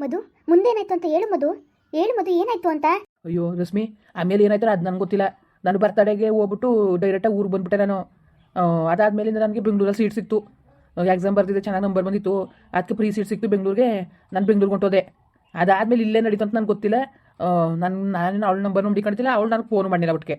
ಮಧು, ಮುಂದೇನಾಯ್ತು ಅಂತ ಹೇಳು ಮಧು. ಹೇಳು ಮಧು, ಏನಾಯ್ತು ಅಂತ? ಅಯ್ಯೋ, ರಶ್ಮಿ, ಆಮೇಲೆ ಏನಾಯ್ತು ಅದು ನನಗೆ ಗೊತ್ತಿಲ್ಲ. ನಾನು ಬರ್ತಡೆಗೆ ಹೋಗ್ಬಿಟ್ಟು ಡೈರೆಕ್ಟಾಗಿ ಊರಿಗೆ ಬಂದ್ಬಿಟ್ಟೆ ನಾನು. ಅದಾದಮೇಲಿಂದ ನನಗೆ ಬೆಂಗಳೂರಲ್ಲಿ ಸೀಟ್ ಸಿಕ್ತು. ಎಕ್ಸಾಮ್ ಬರ್ದಿದ್ದೆ ಚೆನ್ನಾಗಿ ನಂಬರ್ ಬಂದಿತ್ತು. ಅದಕ್ಕೆ ಫ್ರೀ ಸೀಟ್ ಸಿಕ್ತು ಬೆಂಗಳೂರಿಗೆ. ನಾನು ಬೆಂಗಳೂರಿಗೆ ಹೊಂಟೋದೆ. ಅದಾದ್ಮೇಲೆ ಇಲ್ಲೇ ನಡೀತು ಅಂತ ನನಗೆ ಗೊತ್ತಿಲ್ಲ. ನಾನು ನಾನು ಅವಳ ನಂಬರ್ ನೋಡಿ ಕಾಣ್ತಿಲ್ಲ ಅವಳು ನನಗೆ ಫೋನ್ ಮಾಡಿಲ್ಲ ಒಟ್ಟಿಗೆ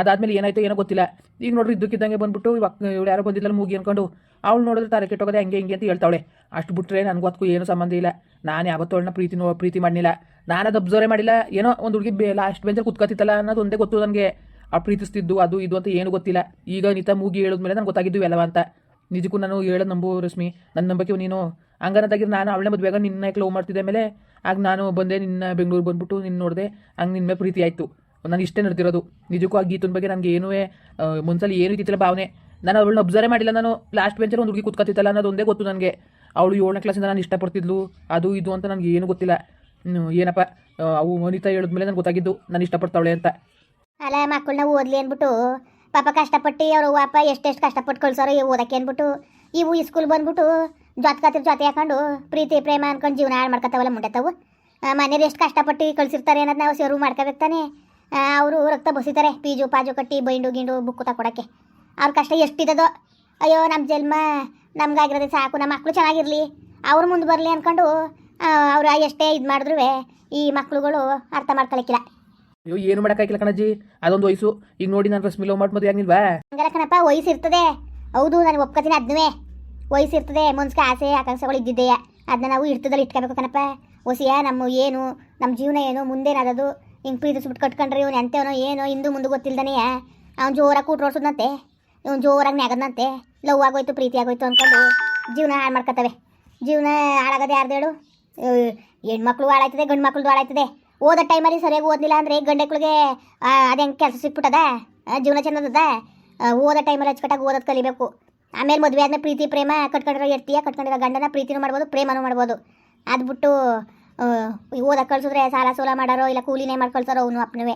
ಅದಾದ್ಮೇಲೆ ಏನಾಯ್ತು ಏನೋ ಗೊತ್ತಿಲ್ಲ. ಈಗ ನೋಡ್ರಿ ಇದ್ದಕ್ಕಿದ್ದಂಗೆ ಬಂದ್ಬಿಟ್ಟು ಇವಾಗ ಇವಳು ಯಾರೋ ಬಂದಿದ್ದಲ್ಲ ಮೂಗಿ ಅನ್ಕೊಂಡು, ಅವಳು ನೋಡಿದ್ರೆ ತಾರೆ ಕೆಟ್ಟೋಗದೆ ಹಂಗೆ ಹಿಂಗೆ ಅಂತ ಹೇಳ್ತಾವಳೆ. ಅಷ್ಟು ಬಿಟ್ಟರೆ ನನಗೂ ಅದಕ್ಕೂ ಏನೂ ಸಂಬಂಧ ಇಲ್ಲ. ನಾನು ಯಾವತ್ತೂ ಅವಳನ್ನ ಪ್ರೀತಿ ನೋ ಪ್ರೀತಿ ಮಾಡಲಿಲ್ಲ. ನಾನು ಅದು ಅಬ್ಸರ್ವೇ ಮಾಡಿಲ್ಲ. ಏನೋ ಒಂದು ಹುಡುಗಿ ಬೇ ಲಾಸ್ಟ್ ಬೆಂಚಲ್ಲಿ ಕುತ್ಕೋತಿತ್ತಲ್ಲ ಅನ್ನೋದು ಒಂದೇ ಗೊತ್ತು ನನಗೆ. ಆ ಪ್ರೀತಿಸ್ತಿದ್ದು, ಅದು ಇದು ಅಂತ ಏನು ಗೊತ್ತಿಲ್ಲ. ಈಗ ನಿತ ಮೂಗಿ ಹೇಳಿದ್ಮೇಲೆ ನನಗೆ ಗೊತ್ತಾಗಿದ್ದು ಎಲ್ಲವ ಅಂತ. ನಿಜಕ್ಕೂ ನಾನು ಹೇಳೋದು ನಂಬು ರಶ್ಮಿ. ನನ್ನ ನಂಬಿಕೆ ನೀನು ಹಂಗನ್ನದಾಗಿ ನಾನು ಅವಳೇ ಮದುವೆಗ ನಿನ್ನ ಲವ್ ಮಾಡ್ತಿದ್ದೆ ಮೇಲೆ ಆಗ ನಾನು ಬಂದೆ ನಿನ್ನ ಬೆಂಗಳೂರು ಬಂದ್ಬಿಟ್ಟು ನಿನ್ನ ನೋಡಿದೆ, ಹಂಗೆ ನಿನ್ನ ಮೇಲೆ ಪ್ರೀತಿ ಆಯಿತು. ನಾನು ಇಷ್ಟೇ ನಡೆದಿರೋದು. ನಿಜಕ್ಕೂ ಆ ಗೀತನ ಬಗ್ಗೆ ನನಗೆ ಏನೂ ಮುನ್ಸಲಿ ಏನು ಇದ್ದಿತ್ತಿಲ್ಲ ಭಾವನೆ, ನಾನು ಅವಳನ್ನ ಅಬ್ಸರ್ವ್ ಮಾಡಿಲ್ಲ. ನಾನು ಲಾಸ್ಟ್ ಬೆಂಚಲ್ಲಿ ಒಂದು ಹುಡುಗಿ ಕುತ್ಕೊತಿತ್ತಲ್ಲ ಅನ್ನೋದು ಒಂದೇ ಗೊತ್ತು ನನಗೆ. ಅವಳು ಏಳನೇ ಕ್ಲಾಸಿಂದ ನಾನು ಇಷ್ಟಪಡ್ತಿದ್ಲು, ಅದು ಇದು ಅಂತ ನನಗೆ ಏನು ಗೊತ್ತಿಲ್ಲ. ಏನಪ್ಪ ಅವು ವನಿತಾ ಹೇಳಿದ್ಮೇಲೆ ನನಗೆ ಗೊತ್ತಾಗಿದ್ದು ನಾನು ಇಷ್ಟಪಡ್ತಾವಳೆ ಅಂತ. ಅಲ್ಲ, ಮಕ್ಕಳನ್ನ ಓದ್ಲಿ ಅಂದ್ಬಿಟ್ಟು, ಪಾಪ ಕಷ್ಟಪಟ್ಟು ಅವರು ಅಪ್ಪ ಎಷ್ಟೆಷ್ಟು ಕಷ್ಟಪಟ್ಟು ಕಳ್ಸೋರು ಓದಕ್ಕೆ ಅಂದ್ಬಿಟ್ಟು, ಇವು ಈ ಸ್ಕೂಲ್ ಬಂದ್ಬಿಟ್ಟು ಜೊತೆ ಜೊತೆ ಹಾಕೊಂಡು ಪ್ರೀತಿ, ಪ್ರೇಮ ಅನ್ಕೊಂಡು ಜೀವನ ಹಾಳು ಮಾಡ್ಕೊತಾವಲ್ಲ ಮುಂಡೆತಾವು ಮನೇಲಿ ಎಷ್ಟು ಕಷ್ಟಪಟ್ಟು ಕಳ್ಸಿರ್ತಾರೆ ಅನ್ನೋದು ನಾವು ಸೇರು ಮಾಡ್ಕೋಬೇಕು ತಾನೇ. ಅವರು ರಕ್ತ ಬಸಿತಾರೆ ಪೀಜು ಪಾಜು ಕಟ್ಟಿ ಬೈಂಡು ಗಿಂಡು ಬುಕ್ಕು ತಕೊಡಕ್ಕೆ ಅವ್ರ ಕಷ್ಟ ಎಷ್ಟಿದ್ದದೋ ಅಯ್ಯೋ ನಮ್ಮ ಜನ್ಮ ನಮ್ಗಾಗಿರೋದೇ ಸಾಕು ನಮ್ಮ ಮಕ್ಕಳು ಚೆನ್ನಾಗಿರಲಿ ಅವ್ರು ಮುಂದೆ ಬರಲಿ ಅಂದ್ಕೊಂಡು ಅವ್ರು ಎಷ್ಟೇ ಇದು ಮಾಡಿದ್ರು ಈ ಮಕ್ಕಳುಗಳು ಅರ್ಥ ಮಾಡ್ಕೊಳಕ್ಕಿಲ್ಲ. ಅಯ್ಯೋ ಏನು ಮಾಡೋಕ್ಕಾಗಿಲ್ಲ ಕಣಜ್ಜಿ ಅದೊಂದು ವಯಸ್ಸು. ಈಗ ನೋಡಿ ನಾನು ರಶ್ಮಿ ಲವ್ ಮಾಡಿ ಮದುವೆ ಆಗಿಲ್ವಾ ಹಂಗಾರ ಕಣಪ್ಪ ವಯಸ್ಸು ಇರ್ತದೆ. ಹೌದು ನಾನು ಒಪ್ಕೋತೀನಿ ಅದನ್ನೇ ವಯಸ್ಸು ಇರ್ತದೆ ಮನ್ಸ್ಗೆ ಆಸೆ ಆಕಾಂಕ್ಷೆಗಳು ಇದ್ದಿದ್ದೆಯ. ಅದನ್ನ ನಾವು ಇರ್ತದಲ್ಲಿ ಇಟ್ಕೋಬೇಕು ಕಣಪ್ಪ. ಹೊಸಿಯ ನಮ್ಮ ಏನು ನಮ್ಮ ಜೀವನ ಏನು ಮುಂದೇನಾದದು ಹಿಂಗೆ ಪ್ರೀತಿಸ್ಬಿಟ್ಟು ಕಟ್ಕೊಂಡ್ರೆ ಇವನು ಎಂತೇವನೋ ಏನೋ ಹಿಂದೂ ಮುಂದೆ ಗೊತ್ತಿಲ್ದನೇ. ಅವ್ನು ಜೋರಾಗಿ ಕೂಟ್ರೋಡ್ಸೋದಂತೆ ಇವ್ನು ಜೋರಾಗಿ ನೆಗದಂತೆ ಲವ್ ಆಗೋಯ್ತು ಪ್ರೀತಿ ಆಗೋಯ್ತು ಅಂದ್ಕೊಂಡು ಜೀವನ ಹಾಳು ಮಾಡ್ಕೊತವೆ ಜೀವನ ಹಾಳಾಗೋದು ಯಾರ್ದು ಹೇಳು? ಹೆಣ್ಮಕ್ಳು ಹಾಳಾಯ್ತದೆ ಗಂಡು ಮಕ್ಳದ್ದು ಹಾಳಾಯ್ತದೆ. ಓದೋ ಟೈಮಲ್ಲಿ ಸರಿಯಾಗಿ ಓದಲಿಲ್ಲ ಅಂದರೆ ಗಂಡೆಕ್ಳಿಗೆ ಅದು ಕೆಲಸ ಸಿಕ್ಬಿಟ್ಟದ? ಜೀವನ ಚೆನ್ನದದ ಆ, ಓದೋ ಟೈಮಲ್ಲಿ ಹಚ್ಕಟ್ಟಾಗಿ ಓದೋದು ಕಲಿಬೇಕು. ಆಮೇಲೆ ಮದುವೆ ಆದ್ಮೇಲೆ ಪ್ರೀತಿ ಪ್ರೇಮ ಕಟ್ಕೊಂಡಿರೋ ಇರ್ತೀಯ ಕಟ್ಕೊಂಡಿರೋ ಗಂಡನ ಪ್ರೀತಿನೂ ಮಾಡ್ಬೋದು ಪ್ರೇಮನೂ ಮಾಡ್ಬೋದು. ಅದು ಬಿಟ್ಟು ಓದಕ್ಕೆ ಕಳ್ಸಿದ್ರೆ ಸಾಲ ಸೋಲ ಮಾಡೋರೋ ಇಲ್ಲ ಕೂಲಿನೇ ಮಾಡಿ ಕಳ್ಸೋರೋ ಅವನು ಅಪ್ಪನವೇ.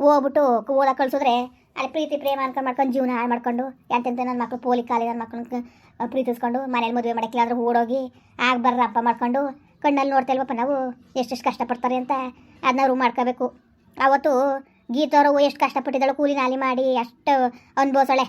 ಹೋಗ್ಬಿಟ್ಟು ಓದಕ್ಕೆ ಕಳ್ಸಿದ್ರೆ ಅಲ್ಲಿ ಪ್ರೀತಿ, ಪ್ರೇಮ ಅನ್ಕೊಂಡು ಮಾಡ್ಕೊಂಡು ಜೀವನ ಹಾಳು ಮಾಡ್ಕೊಂಡು ಎಂತೆಂತ ನನ್ನ ಮಕ್ಳು ಪೋಲಿ ಕಾಲಿ ನನ್ನ ಮಕ್ಳನ್ನ ಪ್ರೀತಿಸ್ಕೊಂಡು ಮನೇಲಿ ಮದುವೆ ಮಾಡೋಕ್ಕೆ ಆದರೂ ಓಡೋಗಿ ಆಗ ಬರ್ರ ಅಪ್ಪ ಮಾಡ್ಕೊಂಡು ಕಣ್ಣಲ್ಲಿ ನೋಡ್ತಾ ಇಲ್ವಪ್ಪ ನಾವು ಎಷ್ಟೆಷ್ಟು ಕಷ್ಟಪಡ್ತಾರೆ ಅಂತ ಅದನ್ನ ರೂಮ್ ಮಾಡ್ಕೋಬೇಕು. ಅವತ್ತು ಗೀತವರು ಎಷ್ಟು ಕಷ್ಟಪಟ್ಟಿದ್ದಾಳು ಕೂಲಿ ನಾಲಿ ಮಾಡಿ ಅಷ್ಟು ಅನುಭವಿಸಳೆ.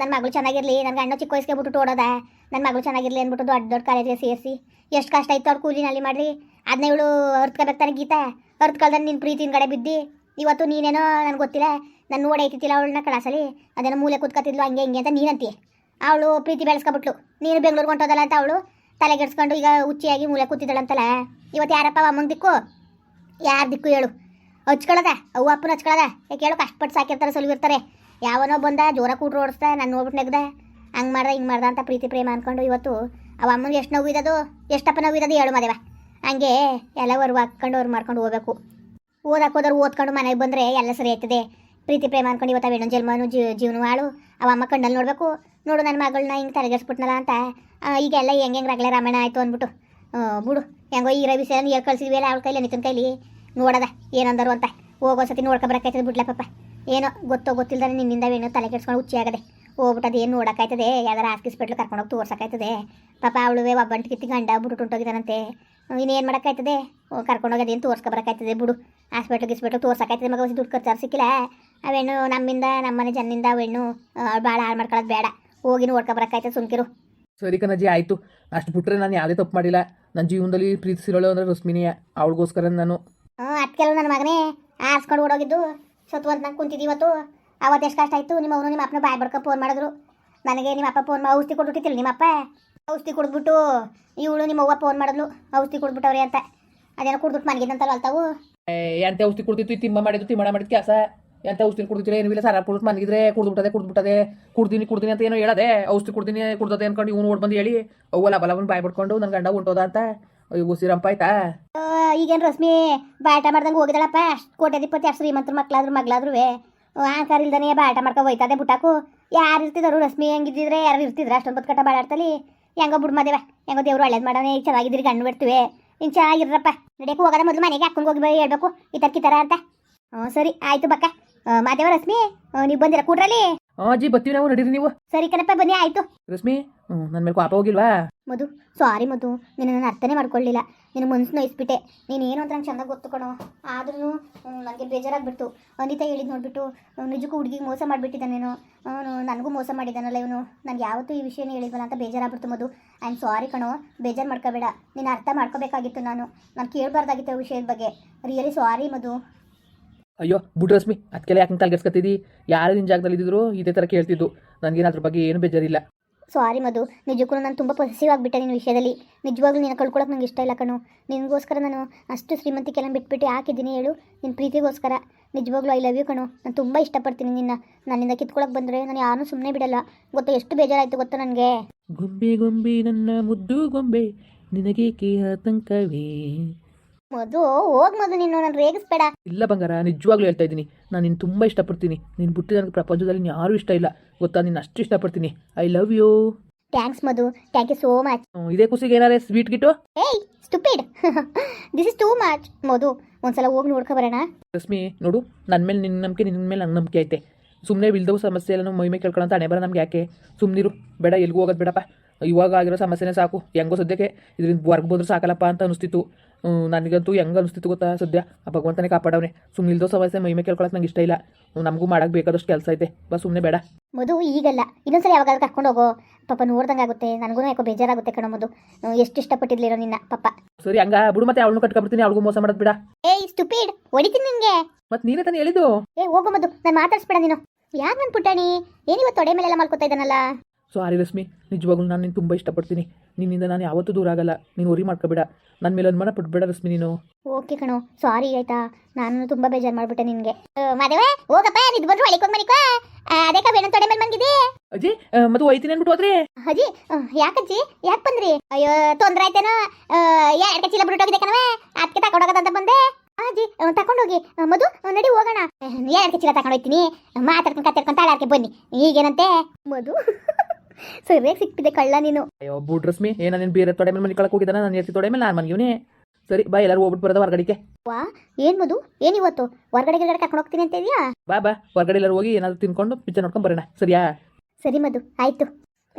ನನ್ನ ಮಗಳು ಚೆನ್ನಾಗಿರಲಿ ನನ್ನ ಗಂಡ ಚಿಕ್ಕ ವಯಸ್ಸಿಗೆ ಬಿಟ್ಟು ಓಡೋದ. ನನ್ನ ಮಗಳು ಚೆನ್ನಾಗಿರಲಿ ಅಂದ್ಬಿಟ್ಟು ದೊಡ್ಡ ದೊಡ್ಡ ಕಾಲೇಜಿಗೆ ಸೇರಿಸಿ ಎಷ್ಟು ಕಷ್ಟ ಇತ್ತು ಅವ್ರು ಕೂಲಿನಲ್ಲಿ ಮಾಡಿರಿ. ಮಾಡಿ ಅದನ್ನ ಇವಳು ಅರ್ತ್ಕೋಬೇಕು ಗೀತಾ. ಅರ್ತ್ಕೊಳ್ದಾನೆ ನಿನ್ನ ಪ್ರೀತಿನ ಕಡೆ ಬಿದ್ದು. ಇವತ್ತು ನೀನೇನೋ ನನಗೆ ಗೊತ್ತಿಲ್ಲ. ನಾನು ನೋಡಿ ಐತಿತ್ತಿಲ್ಲ ಅವಳನ್ನ ಕಳಸಲಿ ಅದನ್ನು ಮೂಲೆ ಕೂತ್ಕೊತಿದ್ಲು ಹಂಗೆ ಹಿಂಗೆ ಅಂತ ನೀನಂತೀಯ ಅವಳು ಪ್ರೀತಿ ಬೆಳೆಸ್ಕೊಬಿಟ್ಲು. ನೀನು ಬೆಂಗಳೂರಿಗೆ ಹೊಂಟೋದಲ್ಲ ಅಂತ ಅವಳು ತಲೆಗೆಡ್ಸ್ಕೊಂಡು ಈಗ ಹುಚ್ಚಿಯಾಗಿ ಮೂಲೆ ಕೂತಿದ್ದಾಳಂತಲ್ಲ. ಇವತ್ತು ಯಾರಪ್ಪ ಅಮ್ಮನ ದಿಕ್ಕು? ಯಾರು ದಿಕ್ಕು ಹೇಳು? ಹಚ್ಕೊಳ್ಳೋದ ಅವು ಅಪ್ಪನ ಹಚ್ಕೊಳ್ಳೋದ ಯಾಕೆ ಹೇಳು? ಕಷ್ಟಪಟ್ಟು ಸಾಕಿರ್ತಾರೆ ಸುಲಿಗಿರ್ತಾರೆ ಯಾವನೋ ಬಂದ ಜೋರ ಕೂಟ್ರು ಓಡಿಸ್ದ, ನಾನು ನೋಡ್ಬಿಟ್ಟು ನೆಗ್ದ. ಹಂಗೆ ಮಾಡ್ದೆ, ಹಿಂಗೆ ಮಾಡ್ದ ಅಂತ ಪ್ರೀತಿ, ಪ್ರೇಮ ಅಂದ್ಕೊಂಡು ಇವತ್ತು ಅವ ಅಮ್ಮನಿಗೆ ಎಷ್ಟು ನೋವು ಇರೋದು ಎಷ್ಟಪ್ಪ ನೋವು ಇರೋದು ಹೇಳು ಮದೇವ. ಹಂಗೆ ಎಲ್ಲ ಅವ್ರು ಹಾಕ್ಕೊಂಡು ಅವ್ರು ಮಾಡ್ಕೊಂಡು ಹೋಗ್ಬೇಕು. ಓದಕ್ಕೆ ಹೋದವ್ರು ಓದ್ಕೊಂಡು ಮನೆಗೆ ಬಂದರೆ ಎಲ್ಲ ಸರಿ ಆಯ್ತದೆ. ಪ್ರೀತಿ, ಪ್ರೇಮ ಅಂದ್ಕೊಂಡು ಇವತ್ತು ಹೆಣ್ಣು ಜನ್ಮನು ಜೀವನ ಹಾಳು. ಅವ ಅಮ್ಮ ಕಣ್ಣಲ್ಲಿ ನೋಡಬೇಕು. ನೋಡು ನನ್ನ ಮಗಳನ್ನ ಹಿಂಗೆ ತಲೆಗೆಸ್ಬಿಟ್ನಲ್ಲ ಅಂತ ಈಗೆಲ್ಲ ಹೆಂಗೆ ಹೆಂಗೆ ರಗಳೆ ರಾಮಾಯಣ ಆಯಿತು ಅಂದ್ಬಿಟ್ಟು ಬಿಡು. ಹೆಂಗೋ ಈ ರವಿ ಸರ್ ಹೇಳಿ ಕಳಿಸಿದ್ವಿ ಅವಳ ಕೈಲಿ ನಿತನ ಕೈಲಿ. ನೋಡದ ಏನಂದರು ಅಂತ. ಹೋಗೋ ಸತಿ ನೋಡ್ಕೊಬರಕಾಯ್ತದೆ ಬಿಡ್ಲಪ್ಪ ಏನೋ ಗೊತ್ತೋ ಗೊತ್ತಿಲ್ಲದೆ ನಿನ್ನಿಂದ ಏನೋ ತಲೆ ಕೆಡ್ಸ್ಕೊಂಡು ಹುಚ್ಚಿ ಆಗದೆ. ಹೋಗ್ಬಿಟ್ಟು ಅದೇನು ನೋಡೋಕ್ಕಾಯ್ತದೆ? ಯಾವ್ದಾರ ಹಾಸ್ಪಿಟ್ಲ್ ಕರ್ಕೊಂಡೋಗಿ ತೋರ್ಸೋಕ್ಕಾಯ್ತದೆ? ಪಾಪ ಅವಳುವೆ ಒಬ್ಬಂಟಿ ಕಿತ್ತಿ ಗಂಡ ಬಿಟ್ಟು ಹೊಂಟೋಗಿದ್ದಾನಂತೆ ಇನ್ನೇನು ಮಾಡೋಕ್ಕಾಯ್ತದೆ? ಕರ್ಕೊಂಡೋಗಿ ಅದೇನು ತೋರ್ಸ್ಕೊಬರಕ್ಕಾಯ್ತದೆ ಬಿಡು. ಹಾಸ್ಪಿಟ್ಲ್ ಗಿಸ್ಪಿಟ್ಲ್ ತೋರ್ಸೋಕ್ಕಾಯ್ತದೆ ಮಗ ದುಡ್ಡು ಖರ್ಚಾರು ಸಿಕ್ಕಿಲ್ಲ. ಅವೇನು ನಮ್ಮಿಂದ ನಮ್ಮನೆ ಜನ್ನಿಂದ ಅವೆಣ್ಣು ಭಾಳ ಹಾಳು ಮಾಡ್ಕೊಳ್ಳೋದು ಬೇಡ. ಹೋಗಿ ನೋಡ್ಕೊಬರಕ್ಕಾಯ್ತದೆ ಸುಮ್ಕಿರು. ಸರಿ ಕಣಜಿ ಆಯಿತು. ಅಷ್ಟು ಬಿಟ್ಟರೆ ನಾನು ಯಾವುದೇ ತಪ್ಪು ಮಾಡಿಲ್ಲ. ನನ್ನ ಜೀವನದಲ್ಲಿ ಪ್ರೀತಿಸಿರೋಳು ಅಂದರೆ ರಶ್ಮಿನಿಯ ಅವಳಿಗೋಸ್ಕರ ನಾನು. ಹ್ಞೂ ಅದಕ್ಕೆಲ್ಲ ನನ್ನ ಮಗನೇ ಆರಿಸ್ಕೊಂಡು ಓಡೋಗಿದ್ದು. ಸತ್ತು ಅಂತ ನಂಗೆ ಕುಂತಿದ್ದು ಇವತ್ತು. ಅವತ್ತು ಎಷ್ಟು ಕಷ್ಟ ಆಯಿತು ನಿಮ್ಮ ಅವನು ನಿಮ್ಮ ಅಪ್ಪನ ಬಾಯ್ ಬಡ್ಕ ಫೋನ್ ಮಾಡಿದ್ರು. ನನಗೆ ನಿಮ್ಮ ಅಪ್ಪ ಫೋನ್ ಔಷಧಿ ಕೊಟ್ಬಿಟ್ಟಿಲ್ಲ ನಿಮ್ಮ ಅಪ್ಪ. ಔಷಧಿ ಕೊಡ್ಬಿಟ್ಟು ಇವಳು ನಿಮ್ಮ ಅವ್ವ ಫೋನ್ ಮಾಡಿದ್ಲು. ಔಷಧಿ ಕುಡ್ಬಿಟ್ಟವ್ರೆ ಅಂತ. ಅದೇನೋ ಕುಡ್ಬಿಟ್ಟು ಮನಗಿದ್ದಂತಲ್ಲ ಅಲ್ತಾವು ಎಂತ ಔಷಧಿ ಕೊಡ್ತಿತ್ತು ತಿಮ್ಮ ಮಾಡಿದ್ದು ತಿಮ್ಮ ಮಾಡಿದ ಕೆಲಸ. ಎಂತ ಔಷಧಿ ಕುಡ್ತಿಲ್ಲ ಏನು ಇಲ್ಲ ಸರ ಕುಡ್ದು ಮನಗಿದ್ರೆ ಕುಡ್ದುಬಿಟ್ಟದೆ ಕುಡ್ದುಬಿಟ್ಟದೆ. ಕುಡ್ದೀನಿ ಕುಡ್ದೀನಿ ಅಂತ ಏನೋ ಹೇಳದೆ. ಔಷಧಿ ಕುಡ್ದಿನಿ ಕುಡ್ದದೆ ಅನ್ಕೊಂಡು ಇವ್ನು ಓಡ್ ಬಂದು ಹೇಳಿ ಅವ್ವಲ್ಲ ಬಲವನ್ ಬಾಯ್ ಬಿಡ್ಕೊಂಡು ನನ್ನ ಗಂಡ ಉಂಟೋದ ಅಂತ. ಅಯ್ಯೋ ಉಸಿರಂಪ ಆಯ್ತಾ? ಈಗೇನು ರಶ್ಮಿ ಬಾಟ ಮಾಡ್ದಂಗೆ ಹೋಗಿದಳಪ್ಪ ಅಷ್ಟು ಕೋಟೆ ಇಪ್ಪತ್ತು ಎರಡು ಶ್ರೀಮಂತರ ಮಕ್ಕಳಾದ್ರು ಮಗ್ಳಾದ್ರು ಆಂಕಾರ ಇಲ್ದಾನೆ ಬಾಟ ಮಾಡ್ಕೊ ಹೋಯ್ತದೆ ಬುಟಾಕು ಯಾರು ಇರ್ತಿದ್ರು ರಶ್ಮಿ ಹೆಂಗಿದ್ದಿದ್ರೆ? ಯಾರು ಇರ್ತಿದ್ರೆ? ಅಷ್ಟೊಂದು ಕಟ್ಟ ಕಟ್ಟ ಬಾಡಾಡ್ತಲಿ ಹೆಂಗೋ ಬಿಡ್ ಮದೇವ. ಹೆಂಗೋ ದೇವ್ರು ಒಳ್ಳೇದು ಮಾಡೋಣ ಚೆನ್ನಾಗಿದ್ದೀರಿ, ಗಂಡು ಬಿಡ್ತೀವಿ. ಇನ್ನು ಚೆನ್ನಾಗಿರಪ್ಪ ನಡಿಯಕ್ಕೆ ಹೋಗೋದ ಮೊದಲು ಮನೆಗೆ. ಹಾಕೊಂಡು ಹೋಗಿ ಹೇಳ್ಬೇಕು? ಈ ಥರ ಕಿತರ ಅಂತ. ಹ್ಞೂ ಸರಿ, ಆಯಿತು ಬಕ್ಕ. ಮಾದೇವ ರಶ್ಮಿ. ನೀವು ಬಂದಿರ ಕೂಡ್ರಲ್ಲಿ? ಅಜ್ಜಿ ಬತ್ತೀವಿ ನಾವು ನಡೀರಿ ನೀವು. ಸರಿ ಕಣಪ್ಪ ಬನ್ನಿ ಆಯ್ತು. ರಶ್ಮಿ ಹ್ಞೂ ನನ್ನ ಮೇಲೆ ಕೋಪ ಹೋಗಿಲ್ವಾ? ಮಧು ಸಾರಿ ಮಧು. ನೀನು ನನ್ನ ಅರ್ಥನೇ ಮಾಡ್ಕೊಳ್ಳಿಲ್ಲ ನಿನ್ನ ಮನ್ಸು ನೋಯಿಸ್ಬಿಟ್ಟೆ ನೀನು ಏನು ಅಂತ ನಂಗೆ ಚೆನ್ನಾಗಿ ಗೊತ್ತು ಕಣೋ. ಆದ್ರೂ ನನಗೆ ಬೇಜಾರಾಗ್ಬಿಡ್ತು. ಅನಿತಾ ಹೇಳಿದ್ ನೋಡ್ಬಿಟ್ಟು ನಿಜಕ್ಕೂ ಹುಡುಗಿಗೆ ಮೋಸ ಮಾಡಿಬಿಟ್ಟಿದ್ದಾನೇನೋ ಅವನು ನನಗೂ ಮೋಸ ಮಾಡಿದ್ದಾನಲ್ಲ ಇವನು. ನನಗೆ ಯಾವತ್ತೂ ಈ ವಿಷಯನೇ ಹೇಳಿದ್ವಲ್ಲ ಅಂತ ಬೇಜಾರಾಗ್ಬಿಡ್ತು ಮಧು. ಐ ಆಮ್ ಸಾರಿ ಕಣೋ. ಬೇಜಾರು ಮಾಡ್ಕೋಬೇಡ. ನೀನು ಅರ್ಥ ಮಾಡ್ಕೋಬೇಕಾಗಿತ್ತು ನಾನು. ನಾನು ಕೇಳಬಾರ್ದಾಗಿತ್ತು ಆ ವಿಷಯದ ಬಗ್ಗೆ. Really sorry Madhu. ಅಯ್ಯೋ ಬುಡ್ರಸ್ಮಿ ರಶ್ಮಿ ಅದಕ್ಕೆಲ್ಲ ಯಾಕೆ ತಲೆಗೆಸ್ಕೊತಿದ್ದಿ ಯಾರು ನಿನ್ನ ಜಾಗದಲ್ಲಿ ಇದ್ದಿದ್ರು ಇದೇ ಥರ ಕೇಳ್ತಿದ್ದು. ನನಗೇನು ಅದ್ರ ಬಗ್ಗೆ ಏನು ಬೇಜಾರಿಲ್ಲ. ಸಾರಿ ಮಧು ನಿಜಕ್ಕೂ ನಾನು ತುಂಬ ಪೊಸೆಸಿವ್ ಆಗಿಬಿಟ್ಟೆ ನಿನ್ನ ವಿಷಯದಲ್ಲಿ. ನಿಜವಾಗ್ಲೂ ನೀನು ಕಳ್ಕೊಳಕ್ಕೆ ನಂಗೆ ಇಷ್ಟ ಇಲ್ಲ ಕಣು. ನಿನಗೋಸ್ಕರ ನಾನು ಅಷ್ಟು ಶ್ರೀಮಂತಿಕೆಲ್ಲ ಬಿಟ್ಬಿಟ್ಟು ಹಾಕಿದ್ದೀನಿ ಹೇಳು? ನಿನ್ನ ಪ್ರೀತಿಗೋಸ್ಕರ. ನಿಜವಾಗ್ಲೂ ಐ ಲವ್ ಯು ಕಣು. ನಾನು ತುಂಬ ಇಷ್ಟಪಡ್ತೀನಿ ನಿನ್ನ. ನನ್ನಿಂದ ಕಿತ್ಕೊಳಕ್ಕೆ ಬಂದರೆ ನಾನು ಯಾರೂ ಸುಮ್ಮನೆ ಬಿಡಲ್ಲ. ಗೊತ್ತಾ ಎಷ್ಟು ಬೇಜಾರಾಯಿತು ಗೊತ್ತಾ ನನಗೆ? ಗೊಂಬೆ ಗೊಂಬೆ ನನ್ನ ಮುದ್ದು ಗೊಂಬೆ. ನಿನಗೇಕೆ ಆತಂಕವೇ? ಮಧು ಹೋಗ್ ಮಧು ನೀನು ನಾನು ರೇಗಿಸ್ಬೇಡ. ಇಲ್ಲ ಬಂಗಾರ ನಿಜವಾಗ್ಲೂ ಹೇಳ್ತಾ ಇದ್ದೀನಿ. ನಾನು ನಿನ್ನ ತುಂಬ ಇಷ್ಟಪಡ್ತೀನಿ. ನೀನು ಬುಟ್ಟಿ ನನಗೆ ಪ್ರಪಂಚದಲ್ಲಿ ಯಾರು ಯಾರೂ ಇಷ್ಟ ಇಲ್ಲ. ಗೊತ್ತಾ ನಿನ್ನ ಅಷ್ಟು ಇಷ್ಟಪಡ್ತೀನಿ. I love you thanks Madhu. Thank you so much ಇದೇ ಖುಷಿಗೆ ಏನಾರೆ ಸ್ವೀಟ್ ಗಿಟ್ಟು? ಏಯ್ stupid this is too much Madhu. ಒಂದ್ಸಲ ಹೋಗಿ ನೋಡ್ಕೊ ಬರೋಣ. ರಶ್ಮಿ ನೋಡು ನನ್ನ ಮೇಲೆ ನಿನ್ನ ನಂಬಿಕೆ ನಿನ್ನ ಮೇಲೆ ನಂಗೆ ನಂಬಿಕೆ ಐತೆ. ಸುಮ್ಮನೆ ಇಲ್ದವು ಸಮಸ್ಯೆ ಎಲ್ಲ ಮೈ ಮೇಲೆ ಕೇಳ್ಕೊಳ್ಳೋ ಹಣೆ ಬರ ನಮ್ಗೆ ಯಾಕೆ? ಸುಮ್ಮನಿರು ಬೇಡ ಎಲ್ಗೂ ಹೋಗೋದು ಬೇಡಪ್ಪ. ಇವಾಗ ಆಗಿರೋ ಸಮಸ್ಯೆನೇ ಸಾಕು. ಹೆಂಗೋ ಸದ್ಯಕ್ಕೆ ಇದರಿಂದ ಹೊರ್ಗೆ ಬಂದ್ರೆ ಸಾಕಲ್ಲಪ್ಪ ಅಂತ ಅನಿಸ್ತಿತ್ತು. ನನಗಂತೂ ಹೆಂಗೆ ಅನಿಸ್ತಿತ್ತು ಗೊತ್ತಾ ಸದ್ಯ? ಆ ಭಗವಂತನೇ ಕಾಪಾಡವನೆ. ಸುಮ್ಮನೆ ಇಲ್ದೋ ಸಮಸ್ಯೆ ಮೈ ಮೇಲೆ ಕೇಳ್ಕೊಳಕ್ಕೆ ನಂಗೆ ಇಷ್ಟ ಇಲ್ಲ. ನಮಗೂ ಮಾಡೋಕ್ಕೆ ಬೇಕಾದಷ್ಟು ಕೆಲಸ ಐತೆ. ಬಸ್ ಸುಮ್ಮನೆ ಬೇಡ. ಮಧು ಈಗಲ್ಲ. ಇನ್ನೊಂದ್ಸಲ ಯಾವಾಗಾದ್ರೂ ಕರ್ಕೊಂಡು ಹೋಗೋ. ಪಾಪ ನೋಡ್ದಂಗೆ ಆಗುತ್ತೆ. ನನಗೂ ಯಾಕೋ ಬೇಜಾರಾಗುತ್ತೆ ಕಣೋ ಮಧು. ಎಷ್ಟು ಇಷ್ಟಪಟ್ಟಿರ್ಲಿರೋ ನಿನ್ನ ಪಾಪ. ಸರಿ ಹಂಗ. ಬಿಡು ಮತ್ತೆ ಅವಳನ್ನು ಕಟ್ಕೊಂಡ್ಬಿಡ್ತೀನಿ. ಅವಳಿಗೂ ಮೋಸ ಮಾಡೋದು ಬಿಡ. ಏ ಸ್ಟುಪಿಡ್ ಹೊಡಿತೀನಿ ನಿಂಗೆ ಮತ್ತೆ ನೀನೇ ತಾನೇ ಹೇಳಿದ್ದು? ಏ ಹೋಗೋ ಮಧು. ನಾನು ಮಾತಾಡಿಸ್ಬೇಡ ನೀನು. ಯಾಕೆ ನನ್ನ ಪುಟಾಣಿ? ಏನಿವತ್ತು ತೊಡೆ ಮೇಲೆಲ್ಲ ಮಲ್ಕೋತಾ ಇದ್ದಾನಲ್ಲ? ಸಾರಿ ರಶ್ಮಿ ನಿಜವಾಗ್ಲೂ ನಾನು ನಿನ್ನ ತುಂಬ ಇಷ್ಟಪಡ್ತೀನಿ. ನಿನ್ನಿಂದ ನಾನು ಯಾವತ್ತೂ ದೂರ ಆಗಲ್ಲ. ನೀನು ಉರಿ ಮಾಡ್ಕೋಬೇಡ. ನನ್ನ ಮೇಲೆ ಅನುಮಾನ ಪಡ್ಬೇಡ ರಶ್ಮಿ ನೀನು. ಓಕೆ ಕಣೋ. ಸಾರಿ ಆಯ್ತಾ? ನಾನು ತುಂಬ ಬೇಜಾರು ಮಾಡ್ಬಿಟ್ಟೆ ನಿನಗೆ. ಮದುವೆ ಹೋಗಪ್ಪ ನಿದ್ ಬಂದ್ರು ಒಳಿಕೋಗ್ ಮನಿಕೋ. ಅದೇ ತಡೆ ತೊಡೆ ಮೇಲೆ ಬಂದಿದೆ ಅಜ್ಜಿ ಮದು ಮತ್ತೆ ಹೋಯ್ತೀನಿ ಅಂದ್ಬಿಟ್ಟು ಹೋದ್ರಿ. ಅಜ್ಜಿ ಯಾಕಜ್ಜಿ ಯಾಕೆ ಬಂದ್ರಿ? ಅಯ್ಯೋ ತೊಂದ್ರೆ ಆಯ್ತೇನೋ. ಎರಡು ಚೀಲ ಬಿಟ್ಟೋಗಿದೆ ಕಣವೆ. ಅದಕ್ಕೆ ಅಂತ ಬಂದೆ. ಅಜ್ಜಿ ತಗೊಂಡೋಗಿ ಆ, ಮಧು ಹೋಗಣ ನಡಿ ಹೋಗೋಣ. ಎರಡು ಚೀಲ ತಗೊಂಡೋಗ್ತೀನಿ ಮಾತಾಡ್ಕೊಂಡು ಕತ್ತಿರ್ಕೊಂತ ತಾಳಾರ್ಕೆ ಬನ್ನಿ. ಈಗೇನಂತೆ? ಮಧು? ಸರಿಯಾಗಿ ಸಿಕ್ಬಿದೆ ಕಳ್ಳ ನೀನು. ಅಯ್ಯೋ ಬುಡ್ ರಶ್ಮಿ ಏನ ನೀನು ಬೇರೆ ತೊಡೆ ಮೇಲೆ ಮನೆ ಕಳಕ್ ಹೋಗಿದ್ದಾನೆ ನಾನು ಎತ್ತಿ ತೊಡೆ ಮೇಲೆ ನಾನು ಮನೆಯವನೇ. ಸರಿ ಬಾ ಎಲ್ಲರೂ ಹೋಗ್ಬಿಟ್ಟು ಬರೋದ ಹೊರಗಡೆಗೆ? ವಾ ಏನ್ ಮದು ಏನಿವತ್ತು ಹೊರಗಡೆ ಗಿರಗಡೆ ಕರ್ಕೊಂಡು ಹೋಗ್ತೀನಿ ಅಂತ ಇದೆಯಾ? ಬಾ ಬಾ ಹೊರಗಡೆ ಎಲ್ಲರೂ ಹೋಗಿ ಏನಾದ್ರು ತಿನ್ಕೊಂಡು ಪಿಕ್ಚರ್ ನೋಡ್ಕೊಂಡು ಬರೋಣ. ಸರಿಯಾ? ಸರಿ ಮದು ಆಯ್ತು.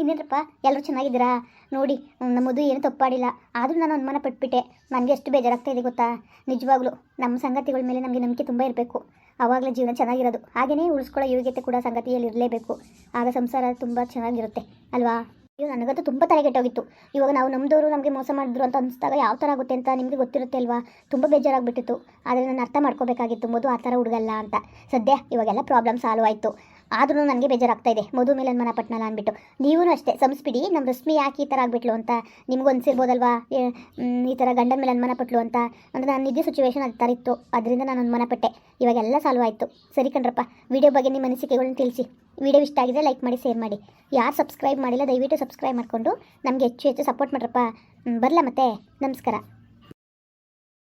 ಇನ್ನೇನಪ್ಪ ಎಲ್ಲರೂ ಚೆನ್ನಾಗಿದ್ದೀರಾ? ನೋಡಿ, ನಮ್ಮದು ಏನು ತಪ್ಪಾಡಿಲ್ಲ. ಆದರೂ ನಾನು ಅನುಮಾನ ಪಟ್ಬಿಟ್ಟೆ ನನಗೆ ಎಷ್ಟು ಬೇಜಾರಾಗ್ತಾ ಇದೆ ಗೊತ್ತಾ? ನಿಜವಾಗ್ಲೂ, ನಮ್ಮ ಸಂಗತಿಗಳ ಮೇಲೆ ನಮಗೆ ನಂಬಿಕೆ ತುಂಬ ಇರಬೇಕು. ಆವಾಗಲೇ ಜೀವನ ಚೆನ್ನಾಗಿರೋದು. ಹಾಗೆಯೇ ಉಳಿಸ್ಕೊಳ್ಳೋ ಯೋಗ್ಯತೆ ಕೂಡ ಸಂಗತಿಯಲ್ಲಿ ಇರಲೇಬೇಕು. ಆಗ ಸಂಸಾರ ತುಂಬ ಚೆನ್ನಾಗಿರುತ್ತೆ, ಅಲ್ವಾ? ಅಯ್ಯೋ, ನನಗಂತೂ ತುಂಬ ತಲೆಗೆಟ್ಟೋಗಿತ್ತು ಇವಾಗ ನಾವು ನಮ್ಮದವರು ನಮಗೆ ಮೋಸ ಮಾಡಿದ್ರು ಅಂತ ಅನಿಸಿದಾಗ ಯಾವ ಥರ ಆಗುತ್ತೆ ಅಂತ ನಿಮಗೆ ಗೊತ್ತಿರುತ್ತೆ ಅಲ್ವಾ? ತುಂಬ ಬೇಜಾರಾಗ್ಬಿಟ್ಟಿತ್ತು. ಆದರೆ ನಾನು ಅರ್ಥ ಮಾಡ್ಕೋಬೇಕಾಗಿತ್ತು. ಮೊದಲು ಆ ಥರ ಹುಡುಗಲ್ಲ ಅಂತ. ಸದ್ಯ ಇವಾಗೆಲ್ಲ ಪ್ರಾಬ್ಲಮ್ ಸಾಲ್ವ್ ಆಯಿತು. ಆದ್ರೂ ನನಗೆ ಬೇಜಾರಾಗ್ತಾ ಇದೆ. ಮಧು ಮೇಲೆ ಮನ ಪಟ್ನಲ್ಲ ಅಂದ್ಬಿಟ್ಟು. ನೀವೂ ಅಷ್ಟೇ, ಸಂಸ್ಪಿಡಿ ನಮ್ಮ ರಶ್ಮಿ ಯಾಕೆ ಈ ಥರ ಆಗ್ಬಿಟ್ಲು ಅಂತ. ನಿಮ್ಗೆ ಅನ್ಸಿರ್ಬೋದಲ್ವಾ? ಈ ಥರ ಗಂಡನ ಮೇಲೆ ಅನುಮಾನ ಅಂತ. ಅಂದರೆ ನಾನು ನಿಜ ಸಿಚುವೇಶನ್ ಅದು ಥರ ಇತ್ತು. ಅದರಿಂದ ನಾನು ಅನುಮಾನ ಪಟ್ಟೆ. ಇವಾಗೆಲ್ಲ ಸಾಲ್ವ್ ಆಯಿತು. ಸರಿ ಕಣ್ರಪ್ಪ ವಿಡಿಯೋ ಬಗ್ಗೆ ನಿಮ್ಮ ಅನಿಸಿಕೆಗಳನ್ನ ತಿಳಿಸಿ. ವಿಡಿಯೋ ಇಷ್ಟ ಆಗಿದೆ ಲೈಕ್ ಮಾಡಿ ಶೇರ್ ಮಾಡಿ. ಯಾರು ಸಬ್ಸ್ಕ್ರೈಬ್ ಮಾಡಿಲ್ಲ, ದಯವಿಟ್ಟು ಸಬ್ಸ್ಕ್ರೈಬ್ ಮಾಡಿಕೊಂಡು ನಮಗೆ ಹೆಚ್ಚು ಹೆಚ್ಚು ಸಪೋರ್ಟ್ ಮಾಡ್ರಪ್ಪ. ಬರಲ್ಲ ಮತ್ತೆ? ನಮಸ್ಕಾರ.